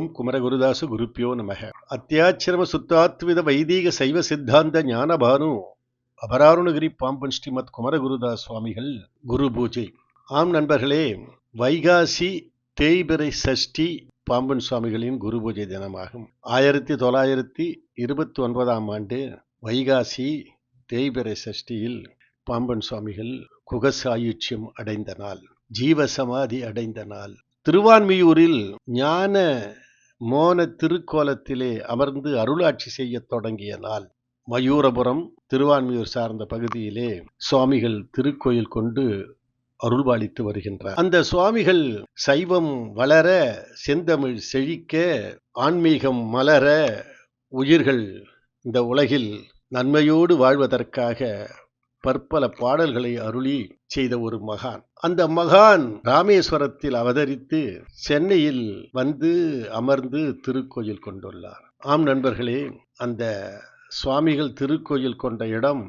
ஓம் குமரகுருதாசு குருப்பியோ நமக. அத்தியாச்சிரம சுத்தாத்வித வைதீக சைவ சித்தாந்த ஞானபானு அபராருணகிரி பாம்பன் ஸ்ரீமத் குமரகுருதாஸ் சுவாமிகள் குரு பூஜை. ஆம் நண்பர்களே வைகாசி தேய்பிரை சஷ்டி பாம்பன் சுவாமிகளின் குரு பூஜை தினமாகும். ஆயிரத்தி தொள்ளாயிரத்தி இருபத்தி ஒன்பதாம் ஆண்டு வைகாசி தேய்பிரை சஷ்டியில் பாம்பன் சுவாமிகள் குகசாயுட்சியம் அடைந்த நாள் ஜீவசமாதி அடைந்த நாள். திருவான்மியூரில் ஞான மோன திருக்கோலத்திலே அமர்ந்து அருளாட்சி செய்யத் தொடங்கிய நாள். மயூரபுரம் திருவான்மியூர் சார்ந்த பகுதியிலே சுவாமிகள் திருக்கோயில் கொண்டு அருள்பாலித்து வருகின்றார். அந்த சுவாமிகள் சைவம் வளர செந்தமிழ் செழிக்க ஆன்மீகம் மலர உயிர்கள் இந்த உலகில் நன்மையோடு வாழ்வதற்காக பற்பல பாடல்களை அருளி செய்த ஒரு மகான். அந்த மகான் ராமேஸ்வரத்தில் அவதரித்து சென்னையில் வந்து அமர்ந்து திருக்கோயில் கொண்டுள்ளார். ஆம் நண்பர்களே அந்த சுவாமிகள் திருக்கோயில் கொண்ட இடம்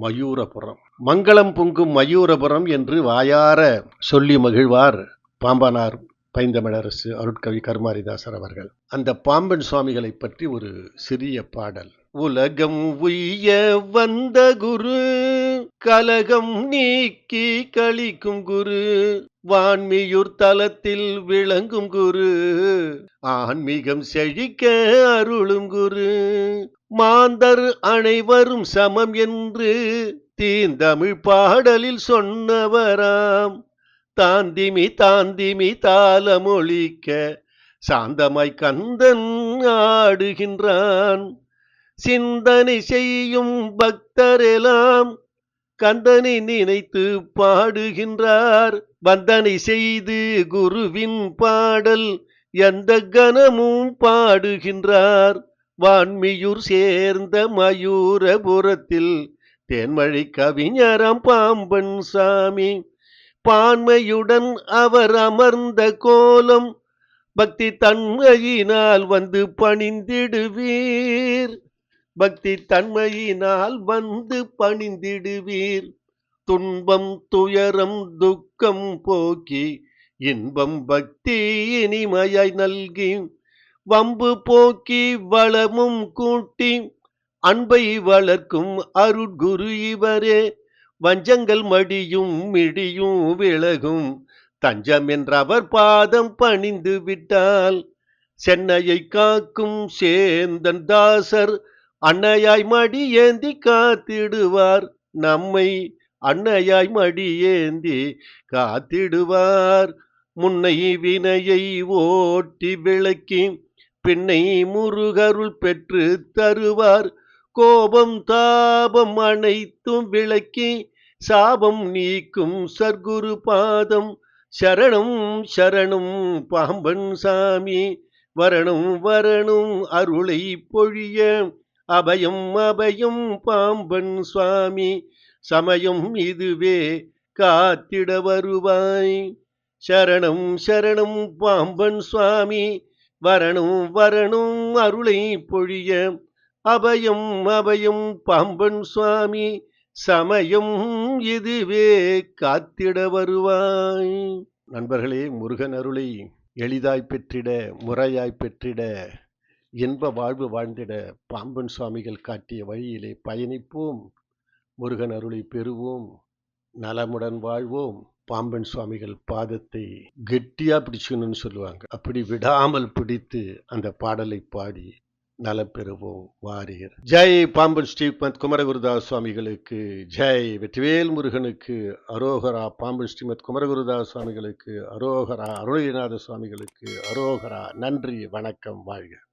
மயூரபுரம். மங்களம் பொங்கும் மயூரபுரம் என்று வாயார சொல்லி மகிழ்வார் பாம்பனார் பைந்தமிழரசு அருட்கவி கருமாரிதாசர் அவர்கள். அந்த பாம்பன் சுவாமிகளை பற்றி ஒரு சிறிய பாடல். உலகம் உய்ய வந்த குரு கலகம் நீக்கி கழிக்கும் குரு வான்மியூர் தலத்தில் விளங்கும் குரு ஆன்மீகம் செழிக்க அருளும் குரு மாந்தர் அனைவரும் சமம் என்று தீந்தமிழ் பாடலில் சொன்னவராம். தாந்திமி தாந்திமி தாளமொழிக்க சாந்தமாய் கந்தன் ஆடுகின்றான். சிந்தனை செய்யும் பக்தரெல்லாம் கந்தனை நினைத்து பாடுகின்றார். வந்தனை செய்து குருவின் பாடல் எந்த கணமும் பாடுகின்றார். வான்மியூர் சேர்ந்த மயூரபுரத்தில் தேன்மழை கவிஞரம் பாம்பன் சாமி. பான்மையுடன் அவர் அமர்ந்த கோலம் பக்தி தன்மையினால் வந்து பணிந்திடுவீர். பக்தி தன்மையினால் வந்து பணிந்திடுவீர். துன்பம் துயரம் துக்கம் போக்கி இன்பம் பக்தி இனிமையாய் நல்கி வம்பு போக்கி வளமும் கூட்டி அன்பை வளர்க்கும் அருட்குரு இவரே. வஞ்சங்கள் மடியும் மிடியும் விலகும் தஞ்சம் என்ற அவர் பாதம் பணிந்து விட்டால் சென்னையை காக்கும் சேந்தன் தாசர் அன்னையாய் மடி ஏந்தி காத்திடுவார். நம்மை அன்னையாய் மடி ஏந்தி காத்திடுவார். முன்னை வினையை ஓட்டி விளக்கி பின்னை முருகருள் பெற்று தருவார். கோபம் தாபம் அனைத்தும் விளக்கி சாபம் நீக்கும் சர்க்குரு பாதம். சரணம் சரணம் பாம்பன் சாமி வரணும் வரணும் அருளை பொழிய அபயம் அபயம் பாம்பன் சுவாமி சமயம் இதுவே காத்திட வருவாய். சரணம் சரணம் பாம்பன் சுவாமி வரணும் வரணும் அருளை பொழிய. அபயம் அபயம் பாம்பன் சுவாமி சமயம் இதுவே காத்திட வருவாய். நண்பர்களே முருகன் அருளை எளிதாய் பெற்றிட முறையாய் பெற்றிட. இன்ப வாழ்வு வாழ்ந்திட பாம்பன் சுவாமிகள் காட்டிய வழியிலே பயணிப்போம். முருகன் அருளை பெறுவோம். நலமுடன் வாழ்வோம். பாம்பன் சுவாமிகள் பாதத்தை கெட்டியா பிடிச்சுக்கணும்னு சொல்லுவாங்க. அப்படி விடாமல் பிடித்து அந்த பாடலை பாடி நலம் பெறுவோம் வாரியர். ஜெய் பாம்பன் ஸ்ரீமத் குமரகுருதாஸ் சுவாமிகளுக்கு ஜெய் வெற்றிவேல் முருகனுக்கு அரோகரா பாம்பன் ஸ்ரீமத் குமரகுருதாஸ் சுவாமிகளுக்கு அரோகரா அருணகிரிநாத சுவாமிகளுக்கு அரோகரா நன்றி வணக்கம் வாழ்க.